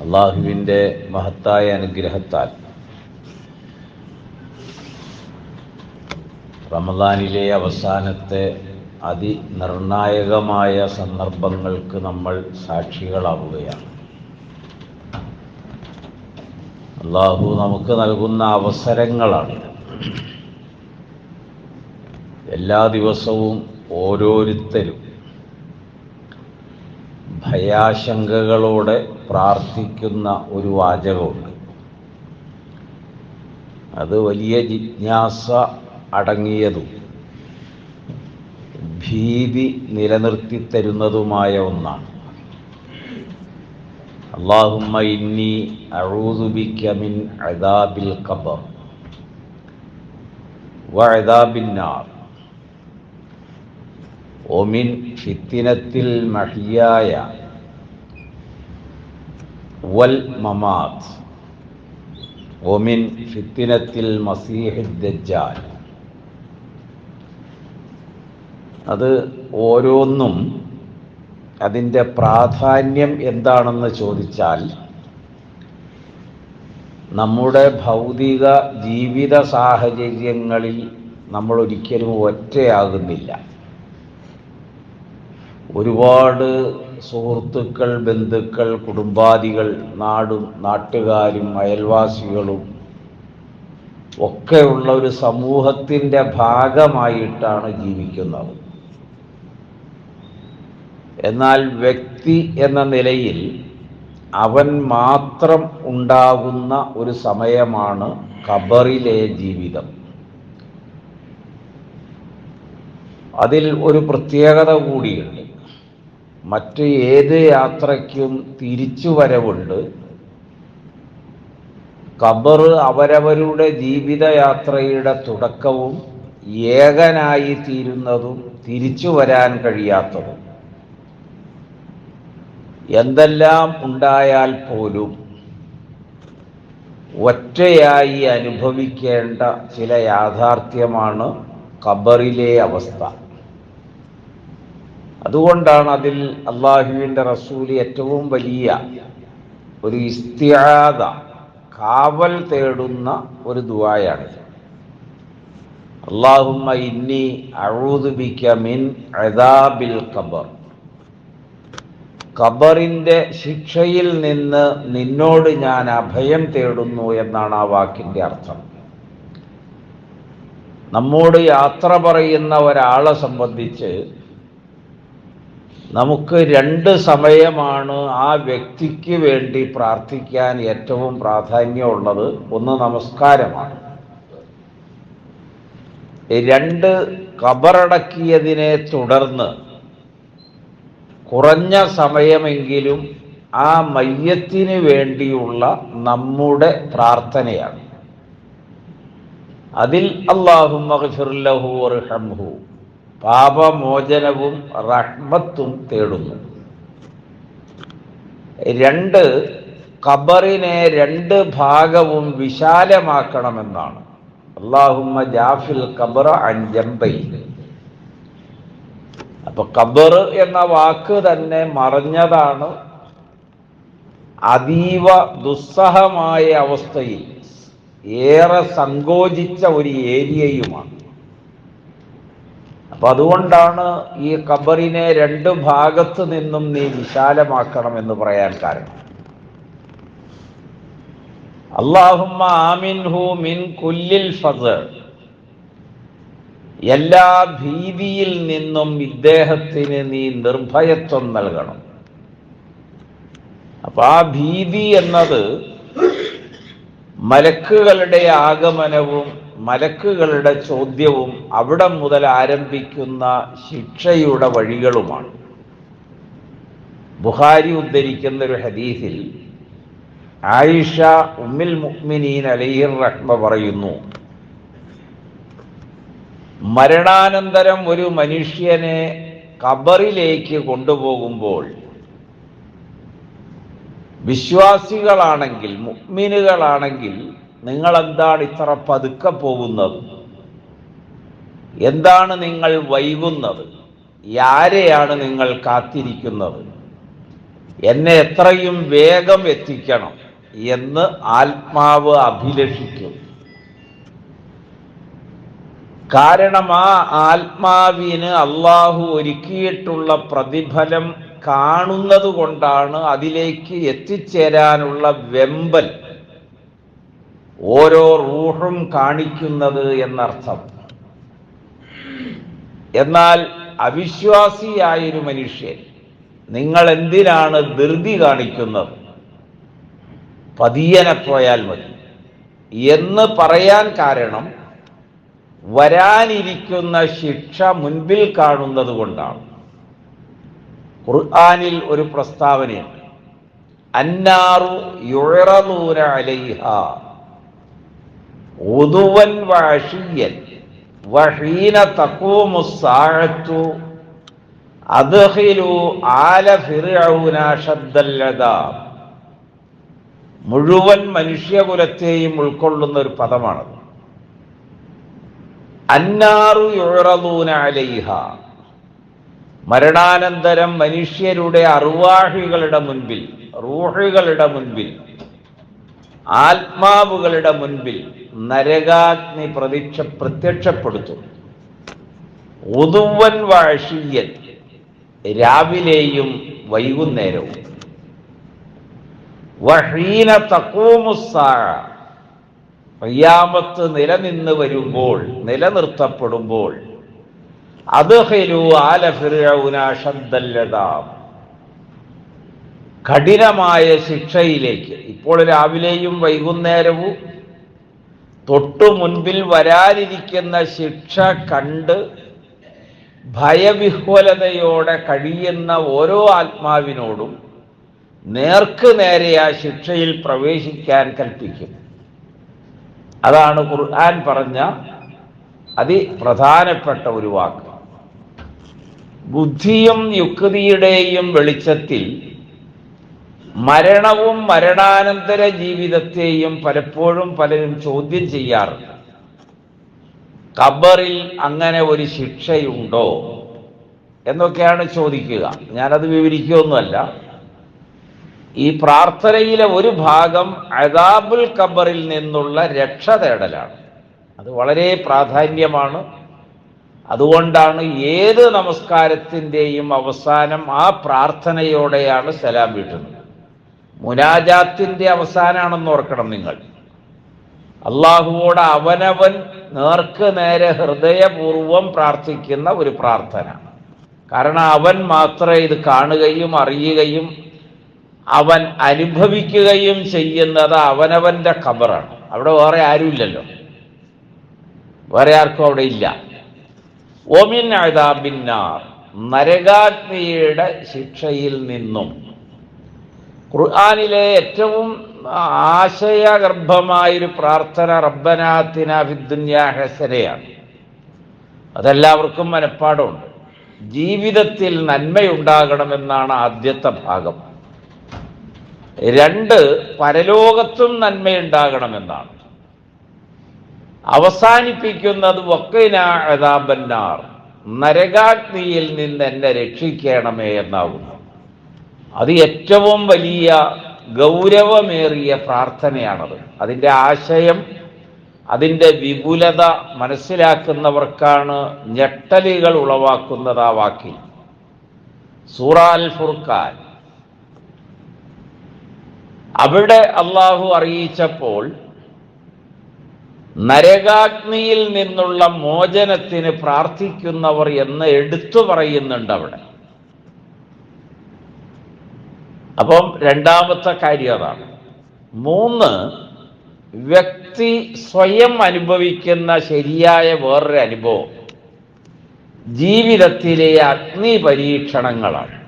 അള്ളാഹുവിന്റെ മഹത്തായ അനുഗ്രഹത്താൽ. റമദാനിലെ അവസാനത്തെ അതിനിർണായകമായ സന്ദർഭങ്ങൾക്ക് നമ്മൾ സാക്ഷികളാവുകയാണ്. അള്ളാഹു നമുക്ക് നൽകുന്ന അവസരങ്ങളാണ്. എല്ലാ ദിവസവും ഓരോരുത്തരും ഭയാശങ്കകളോടെ പ്രാർത്ഥിക്കുന്ന ഒരു വാചകമുണ്ട്. അത് വലിയ ജിജ്ഞാസ അടങ്ങിയതും ഭീതി നിലനിർത്തി തരുന്നതുമായ ഒന്നാണ്. അള്ളാഹുമ്മ ഇന്നി അഴൂതുബിക്ക മിൻ അദാബിൽ ഖബർ വഅദാബിന്നാർ ഒമിൻ ഫിത്തിനത്തിൽ മഹിയായ വൽ മമാത്. ഒമിൻ ഫിത്തിനത്തിൽ മസീഹിദ്ജാൽ അത് ഓരോന്നും അതിന്റെ പ്രാധാന്യം എന്താണെന്ന് ചോദിച്ചാൽ നമ്മുടെ ഭൗതിക ജീവിത സാഹചര്യങ്ങളിൽ നമ്മൾ ഒരിക്കലും ഒറ്റയാകുന്നില്ല. ഒരുപാട് സുഹൃത്തുക്കൾ ബന്ധുക്കൾ കുടുംബാദികൾ നാടും നാട്ടുകാരും അയൽവാസികളും ഒക്കെയുള്ള ഒരു സമൂഹത്തിന്റെ ഭാഗമായിട്ടാണ് ജീവിക്കുന്നത്. എന്നാൽ വ്യക്തി എന്ന നിലയിൽ അവൻ മാത്രം ഉണ്ടാകുന്ന ഒരു സമയമാണ് ഖബറിലെ ജീവിതം. അതിൽ ഒരു പ്രത്യേകത കൂടിയുണ്ട്. മറ്റ് ഏത് യാത്രയ്ക്കും തിരിച്ചുവരവുണ്ട് ഖബർ അവരവരുടെ ജീവിതയാത്രയുടെ തുടക്കവും ഏകനായി തീരുന്നതും തിരിച്ചു വരാൻ കഴിയാത്തതും. എന്തെല്ലാം ഉണ്ടായാൽ പോലും ഒറ്റയായി അനുഭവിക്കേണ്ട ചില യാഥാർത്ഥ്യമാണ് കബറിലെ അവസ്ഥ. അതുകൊണ്ടാണ് അതിൽ അള്ളാഹുവിന്റെ റസൂൽ ഏറ്റവും വലിയ ഒരു ഇസ്തിയാദ കാവൽ തേടുന്ന ഒരു ദുവായാണിത് അള്ളാഹുമ്മ ഇന്നി അഴൂതുബിക്ക മിൻ അദാബിൽ ഖബർ. ഖബറിന്റെ ശിക്ഷയിൽ നിന്ന് നിന്നോട് ഞാൻ അഭയം തേടുന്നു എന്നാണ് ആ വാക്കിന്റെ അർത്ഥം. നമ്മോട് യാത്ര പറയുന്ന ഒരാളെ സംബന്ധിച്ച് നമുക്ക് രണ്ട് സമയമാണ് ആ വ്യക്തിക്ക് വേണ്ടി പ്രാർത്ഥിക്കാൻ ഏറ്റവും പ്രാധാന്യമുള്ളത്. ഒന്ന് നമസ്കാരമാണ്. രണ്ട് കബറടക്കിയതിനെ തുടർന്ന് കുറഞ്ഞ സമയമെങ്കിലും ആ മയ്യത്തിന് വേണ്ടിയുള്ള നമ്മുടെ പ്രാർത്ഥനയാണ്. അതിൽ അള്ളാഹു റഹംഹു പാപമോചനവും റഹ്മത്തും തേടുന്നു. രണ്ട് ഖബറിനെ രണ്ട് ഭാഗവും വിശാലമാക്കണമെന്നാണ്. അള്ളാഹുമ്മ ജാഫിൽ ഖബറ അഞ്ചമ്പയിൽ അപ്പൊ ഖബർ എന്ന വാക്ക് തന്നെ മറഞ്ഞതാണ് അതീവ ദുസ്സഹമായ അവസ്ഥയിൽ ഏറെ സങ്കോചിച്ച ഒരു ഏരിയയുമാണ്. അപ്പൊ അതുകൊണ്ടാണ് ഈ ഖബറിനെ രണ്ട് ഭാഗത്തു നിന്നും നീ വിശാലമാക്കണം എന്ന് പറയാൻ കാരണം. അള്ളാഹുമ്മ ആമിൻഹു മിൻ കുല്ലിൽ ഫസ്. എല്ലാ ഭീതിയിൽ നിന്നും ഇദ്ദേഹത്തിന് നീ നിർഭയത്വം നൽകണം. അപ്പൊ ആ ഭീതി എന്നത് മലക്കുകളുടെ ആഗമനവും മലക്കുകളുടെ ചോദ്യവും അവിടെ മുതൽ ആരംഭിക്കുന്ന ശിക്ഷയുടെ വഴികളുമാണ്. ബുഹാരി ഉദ്ധരിക്കുന്ന ഒരു ഹദീസിൽ ആയിഷ ഉമ്മിൽ മുഅ്മിനീൻ അലൈഹിർ റഹ്മ പറയുന്നു മരണാനന്തരം ഒരു മനുഷ്യനെ കബറിലേക്ക് കൊണ്ടുപോകുമ്പോൾ വിശ്വാസികളാണെങ്കിൽ മുഅ്മിനുകളാണെങ്കിൽ നിങ്ങൾ എന്താണ് ഇത്ര പതുക്കെ പോകുന്നത്? എന്താണ് നിങ്ങൾ വൈകുന്നത്? ആരെയാണ് നിങ്ങൾ കാത്തിരിക്കുന്നത്? എന്നെ എത്രയും വേഗം എത്തിക്കണം എന്ന് ആത്മാവ് അഭിലഷിക്കും. കാരണം ആ ആത്മാവിന് അള്ളാഹു ഒരുക്കിയിട്ടുള്ള പ്രതിഫലം കാണുന്നത് കൊണ്ടാണ് അതിലേക്ക് എത്തിച്ചേരാനുള്ള വെമ്പൽ ഓരോ റൂഹും കാണിക്കുന്നത് എന്നർത്ഥം. എന്നാൽ അവിശ്വാസിയായൊരു മനുഷ്യൻ നിങ്ങൾ എന്തിനാണ് ധൃതി കാണിക്കുന്നത്? പതിയനെ പോയാൽ മതി. എന്ന് പറയാൻ കാരണം വരാനിരിക്കുന്ന ശിക്ഷ മുൻപിൽ കാണുന്നത് കൊണ്ടാണ്. ഖുർആാനിൽ ഒരു പ്രസ്താവനയുണ്ട്. അന്നാറു യുഴറൂര അലൈഹ. ഉതുവൻ വഷിയൻ വഹീന തക്കൂമുസാഴത്തു അദ്ഹിലു ആല ഫിർഔന ഷദ്ദല്ലദാബ് മുഴുവൻ മനുഷ്യകുലത്തെയും ഉൾക്കൊള്ളുന്ന ഒരു പദമാണത്. അന്നാറു യുഴറൂനാലൈഹ മരണാനന്തരം മനുഷ്യരുടെ അറുവാഹികളുടെ മുൻപിൽ റൂഹികളുടെ മുൻപിൽ ആത്മാവുകളുടെ മുൻപിൽ നരകാഗ്നി പ്രതീക്ഷ പ്രത്യക്ഷപ്പെടുത്തും. ഉതുവൻ വാഴിയൻ രാവിലെയും വൈകുന്നേരവും. വഹീന തക്കൂമുസാഴ ഖിയാമത്ത് നിലനിന്ന് വരുമ്പോൾ നിലനിർത്തപ്പെടുമ്പോൾ അത് ഹെരു ഫിർഔന ഷദ്ദല്ലദാം കഠിനമായ ശിക്ഷയിലേക്ക്. ഇപ്പോൾ രാവിലെയും വൈകുന്നേരവും തൊട്ടു മുൻപിൽ വരാനിരിക്കുന്ന ശിക്ഷ കണ്ട് ഭയവിഹ്വലതയോടെ കഴിയുന്ന ഓരോ ആത്മാവിനോടും നേർക്ക് നേരെ ആ ശിക്ഷയിൽ പ്രവേശിക്കാൻ കൽപ്പിക്കും. അതാണ് ഖുർആൻ പറഞ്ഞ അതിപ്രധാനപ്പെട്ട ഒരു വാക്ക്. ബുദ്ധിയും യുക്തിയുടെയും വെളിച്ചത്തിൽ മരണവും മരണാനന്തര ജീവിതത്തെയും പലപ്പോഴും പലരും ചോദ്യം ചെയ്യാറുണ്ട്. ഖബറിൽ അങ്ങനെ ഒരു ശിക്ഷയുണ്ടോ എന്നൊക്കെയാണ് ചോദിക്കുക. ഞാനത് വിവരിക്കുകയൊന്നുമല്ല. ഈ പ്രാർത്ഥനയിലെ ഒരു ഭാഗം അദാബുൽ ഖബറിൽ നിന്നുള്ള രക്ഷ തേടലാണ്. അത് വളരെ പ്രാധാന്യമാണ്. അതുകൊണ്ടാണ് ഏത് നമസ്കാരത്തിന്റെയും അവസാനം ആ പ്രാർത്ഥനയോടെയാണ് സലാം വീട്ടുന്നത്. മുനാജാത്തിന്റെ അവസാനമാണെന്ന് ഓർക്കണം നിങ്ങൾ. അള്ളാഹുവോട് അവനവൻ നേർക്ക് നേരെ ഹൃദയപൂർവം പ്രാർത്ഥിക്കുന്ന ഒരു പ്രാർത്ഥന. കാരണം അവൻ മാത്രമേ ഇത് കാണുകയും അറിയുകയും അവൻ അനുഭവിക്കുകയും ചെയ്യുന്നത് അവനവന്റെ ഖബറാണ്. അവിടെ വേറെ ആരുമില്ലല്ലോ. വേറെ ആർക്കും അവിടെ ഇല്ല. ഒമിൻ അതാബിന്നാർ നരകാഗ്നിയുടെ ശിക്ഷയിൽ നിന്നും ഖുർആാനിലെ ഏറ്റവും ആശയഗർഭമായൊരു പ്രാർത്ഥന റബ്ബനാത്തിന ഫിദ്ദുന്യാ ഹസനയാണ്. അതെല്ലാവർക്കും മനഃപ്പാടമുണ്ട് ജീവിതത്തിൽ നന്മയുണ്ടാകണമെന്നാണ് ആദ്യത്തെ ഭാഗം. രണ്ട് പരലോകത്തും നന്മയുണ്ടാകണമെന്നാണ്. അവസാനിപ്പിക്കുന്നത് വക്കൈനാബന്നാർ നരകാഗ്നിയിൽ നിന്ന് എന്നെ രക്ഷിക്കണമേ എന്നാകുന്നു അത് ഏറ്റവും വലിയ ഗൗരവമേറിയ പ്രാർത്ഥനയാണത്. അതിന്റെ ആശയം അതിന്റെ വിപുലത മനസ്സിലാക്കുന്നവർക്കാണ് ഞെട്ടലുകൾ ഉളവാക്കുന്നത് ആ വാക്കിൽ. സൂറാൽ ഫുർഖാൻ. അവിടെ അള്ളാഹു അറിയിച്ചപ്പോൾ നരകാഗ്നിയിൽ നിന്നുള്ള മോചനത്തിന് പ്രാർത്ഥിക്കുന്നവർ എന്ന് എടുത്തു പറയുന്നുണ്ട് അവിടെ. അപ്പം രണ്ടാമത്തെ കാര്യം അതാണ്. മൂന്ന് വ്യക്തി സ്വയം അനുഭവിക്കുന്ന ശരിയായ വേറൊരു അനുഭവം ജീവിതത്തിലെ അഗ്നി പരീക്ഷണങ്ങളാണ്.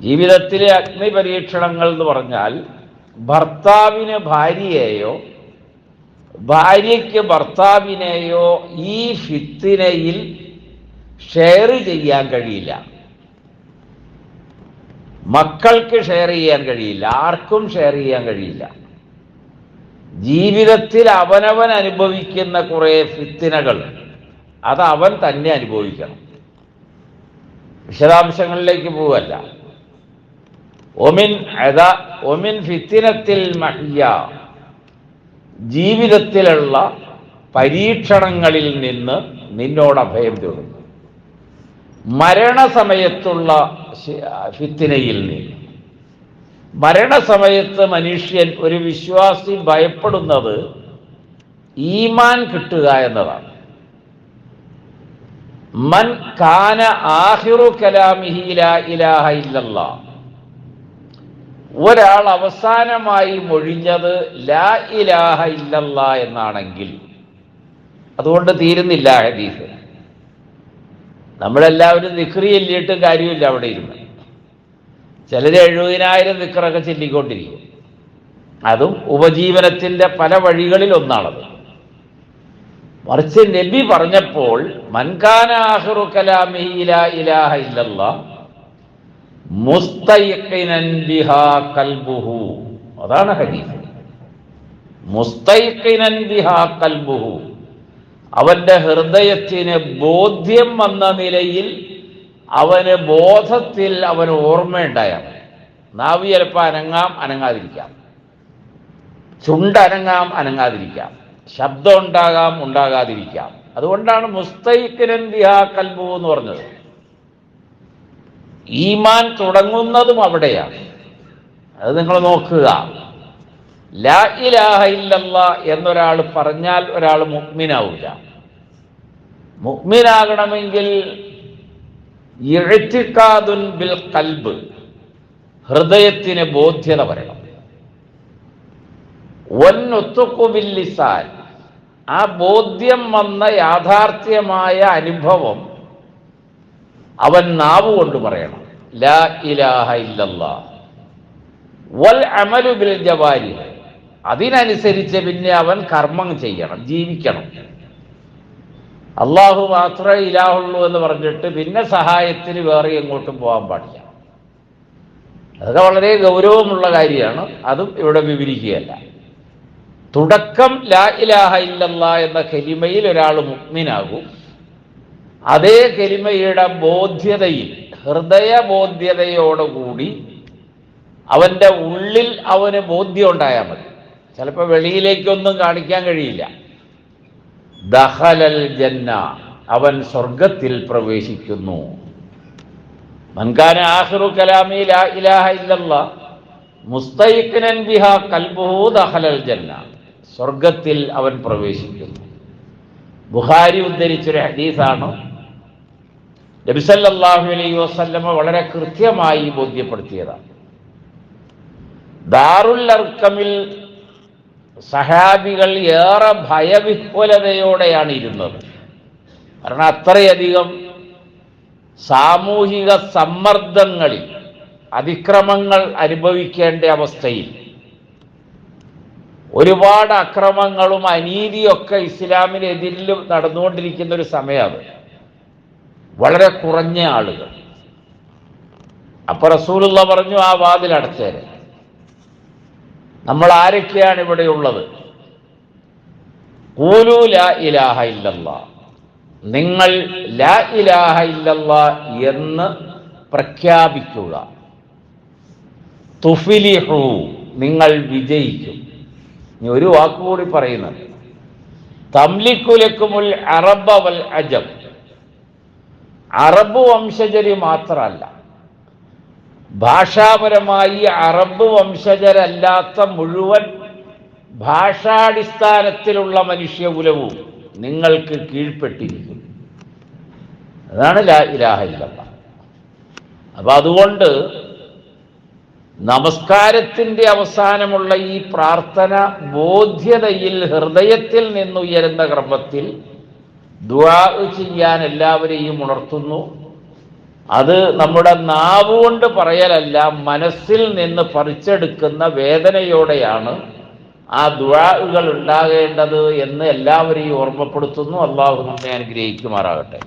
ജീവിതത്തിലെ അഗ്നി പരീക്ഷണങ്ങൾ എന്ന് പറഞ്ഞാൽ ഭർത്താവിന് ഭാര്യയെയോ ഭാര്യയ്ക്ക് ഭർത്താവിനെയോ ഈ ഫിത്തിനയിൽ ഷെയർ ചെയ്യാൻ കഴിയില്ല. മക്കൾക്ക് ഷെയർ ചെയ്യാൻ കഴിയില്ല. ആർക്കും ഷെയർ ചെയ്യാൻ കഴിയില്ല. ജീവിതത്തിൽ അവനവൻ അനുഭവിക്കുന്ന കുറേ ഫിത്തിനകൾ അത് അവൻ തന്നെ അനുഭവിക്കണം. വിശദാംശങ്ങളിലേക്ക് പോവല്ല. ഒമിൻ ഒമിൻ ഫിത്തിനത്തിൽ മഹിയ ജീവിതത്തിലുള്ള പരീക്ഷണങ്ങളിൽ നിന്ന് നിന്നോട് അഭയം തേടുന്നു. മരണസമയത്തുള്ള ഫിത്തിനയിൽ നിന്ന്. മരണസമയത്ത് മനുഷ്യൻ ഒരു വിശ്വാസി ഭയപ്പെടുന്നത് ഈമാൻ കിട്ടുക എന്നതാണ്. മൻ കാന ആഹിറു കലാമിഹി ലാ ഇലാഹ ഇല്ലല്ലാ. ഒരാൾ അവസാനമായി മൊഴിഞ്ഞത് ലാ ഇലാഹ ഇല്ലല്ലാ എന്നാണെങ്കിൽ അതുകൊണ്ട് തീരുന്നില്ല ഹദീസ്. നമ്മളെല്ലാവരും ദിക്രി ചൊല്ലിയിട്ടും കാര്യമില്ല അവിടെ ഇരുന്ന്. ചിലർ എഴുപതിനായിരം ദിക്റൊക്കെ ചൊല്ലിക്കൊണ്ടിരിക്കും. അതും ഉപജീവനത്തിന്റെ പല വഴികളിൽ ഒന്നാണത്. മറിച്ച് നബി പറഞ്ഞപ്പോൾ മൻകാന ആഹിറു കലാമിഹി ലാ ഇലാഹ ഇല്ലല്ലാ മുസ്തൈഖിനൻ ബിഹാ കൽബുഹു. അതാണ് ഹദീസ്. മുസ്തൈക്കിനൻ ബിഹാ കൽബുഹു. അവന്റെ ഹൃദയത്തിന് ബോധ്യം വന്ന നിലയിൽ അവന് ബോധത്തിൽ അവന് ഓർമ്മയുണ്ടായാൽ. നാവ് ചിലപ്പോൾ അനങ്ങാം അനങ്ങാതിരിക്കാം. ചുണ്ട് അനങ്ങാം അനങ്ങാതിരിക്കാം. ശബ്ദം ഉണ്ടാകാം ഉണ്ടാകാതിരിക്കാം. അതുകൊണ്ടാണ് മുസ്തൈക്കിനൻ ബിഹാ കൽബു എന്ന് പറഞ്ഞത്. ഈമാൻ തുടങ്ങുന്നതും അവിടെയാണ്. അത് നിങ്ങൾ നോക്കുക. ലാ ഇലാഹ ഇല്ലല്ല എന്നൊരാൾ പറഞ്ഞാൽ ഒരാൾ മുഗ്മിനാവില്ല മുഗ്മിനാകണമെങ്കിൽ ഇഴറ്റിക്കാതുൻ ബിൽ കൽബ് ഹൃദയത്തിന് ബോധ്യത വരണം. ഒന്നൊത്തുക്കുബിൽ ലിസാൻ ആ ബോധ്യം വന്ന യാഥാർത്ഥ്യമായ അനുഭവം അവൻ നാവ് കൊണ്ട് പറയണം. ലാ ഇലാഹ ഇല്ലല്ലാ വൽ അമലു ബിൽ ജവാരി അതിനനുസരിച്ച് പിന്നെ അവൻ കർമ്മം ചെയ്യണം ജീവിക്കണം. അള്ളാഹു മാത്രമേ ഇലാഹുള്ളൂ എന്ന് പറഞ്ഞിട്ട് പിന്നെ സഹായത്തിന് വേറെ എങ്ങോട്ടും പോകാൻ പാടില്ല. അതൊക്കെ വളരെ ഗൗരവമുള്ള കാര്യമാണ്. അതും ഇവിടെ വിവരിക്കുകയല്ല. തുടക്കം ലാ ഇലാഹ ഇല്ലല്ല എന്ന കെലിമയിൽ ഒരാൾ മുഗ്മിനാകും. അതേ കെലിമയുടെ ബോധ്യതയിൽ ഹൃദയ ബോധ്യതയോടുകൂടി അവന്റെ ഉള്ളിൽ അവന് ബോധ്യം ഉണ്ടായാൽ മതി. ചിലപ്പോൾ വെളിയിലേക്കൊന്നും കാണിക്കാൻ കഴിയില്ല. ദഹലൽ ജന്ന അവൻ സ്വർഗത്തിൽ പ്രവേശിക്കുന്നു. മൻകാന ആഖിറു കലാമി ലാ ഇലാഹ ഇല്ലല്ലാ മുസ്തൈഖിനൻ ബിഹാ കൽബുഹു ദഹലൽ ജന്ന സ്വർഗത്തിൽ അവൻ പ്രവേശിക്കുന്നു. ബുഹാരി ഉദ്ധരിച്ചൊരു ഹദീസാണ്. നബിസല്ലാഹു അലൈ വസല്ലമ വളരെ കൃത്യമായി ബോധ്യപ്പെടുത്തിയതാണ്. ദാറുൽ അർക്കമിൽ സഹാബികൾ ഏറെ ഭയവിഹ്വലതയോടെയാണ് ഇരുന്നത്. കാരണം അത്രയധികം സാമൂഹിക സമ്മർദ്ദങ്ങളിൽ അതിക്രമങ്ങൾ അനുഭവിക്കേണ്ട അവസ്ഥയിൽ ഒരുപാട് അക്രമങ്ങളും അനീതിയൊക്കെ ഇസ്ലാമിനെതിരിൽ നടന്നുകൊണ്ടിരിക്കുന്ന ഒരു സമയമാണ്. വളരെ കുറഞ്ഞ ആളുകൾ. അപ്പൊ റസൂലുള്ള പറഞ്ഞു ആ വാതിൽ അടച്ചേരെ. നമ്മൾ ആരൊക്കെയാണ് ഇവിടെയുള്ളത് കൂലു ലാ ഇലാഹ ഇല്ലല്ല. നിങ്ങൾ ലാ ഇലാഹ ഇല്ലല്ല എന്ന് പ്രഖ്യാപിക്കുക. തുഫിലിഹു നിങ്ങൾ വിജയിക്കും. ഇനി ഒരു വാക്കുകൂടി പറയുന്നത്. തംലിക്കുലക്കുമുൽ അറബ വൽ അജം അറബ് വംശജരി മാത്രമല്ല ഭാഷാപരമായി അറബ് വംശജരല്ലാത്ത മുഴുവൻ ഭാഷാടിസ്ഥാനത്തിലുള്ള മനുഷ്യകുലവും നിങ്ങൾക്ക് കീഴ്പ്പെട്ടിരിക്കും അതാണ് ലാ ഇലാഹ ഇല്ലല്ലാഹ് അപ്പൊ അതുകൊണ്ട് നമസ്കാരത്തിന്റെ അവസാനമുള്ള ഈ പ്രാർത്ഥന ബോധ്യതയിൽ ഹൃദയത്തിൽ നിന്നുയരുന്ന ക്രമത്തിൽ ദുവാ ചെയ്യാൻ എല്ലാവരെയും ഉണർത്തുന്നു. അത് നമ്മുടെ നാവ് കൊണ്ട് പറയലല്ല മനസ്സിൽ നിന്ന് പറിച്ചെടുക്കുന്ന വേദനയോടെയാണ് ആ ദുഴാകൾ ഉണ്ടാകേണ്ടത് എന്ന് എല്ലാവരെയും ഓർമ്മപ്പെടുത്തുന്നു. അള്ളാഹു നമ്മെ അനുഗ്രഹിക്കുമാറാകട്ടെ.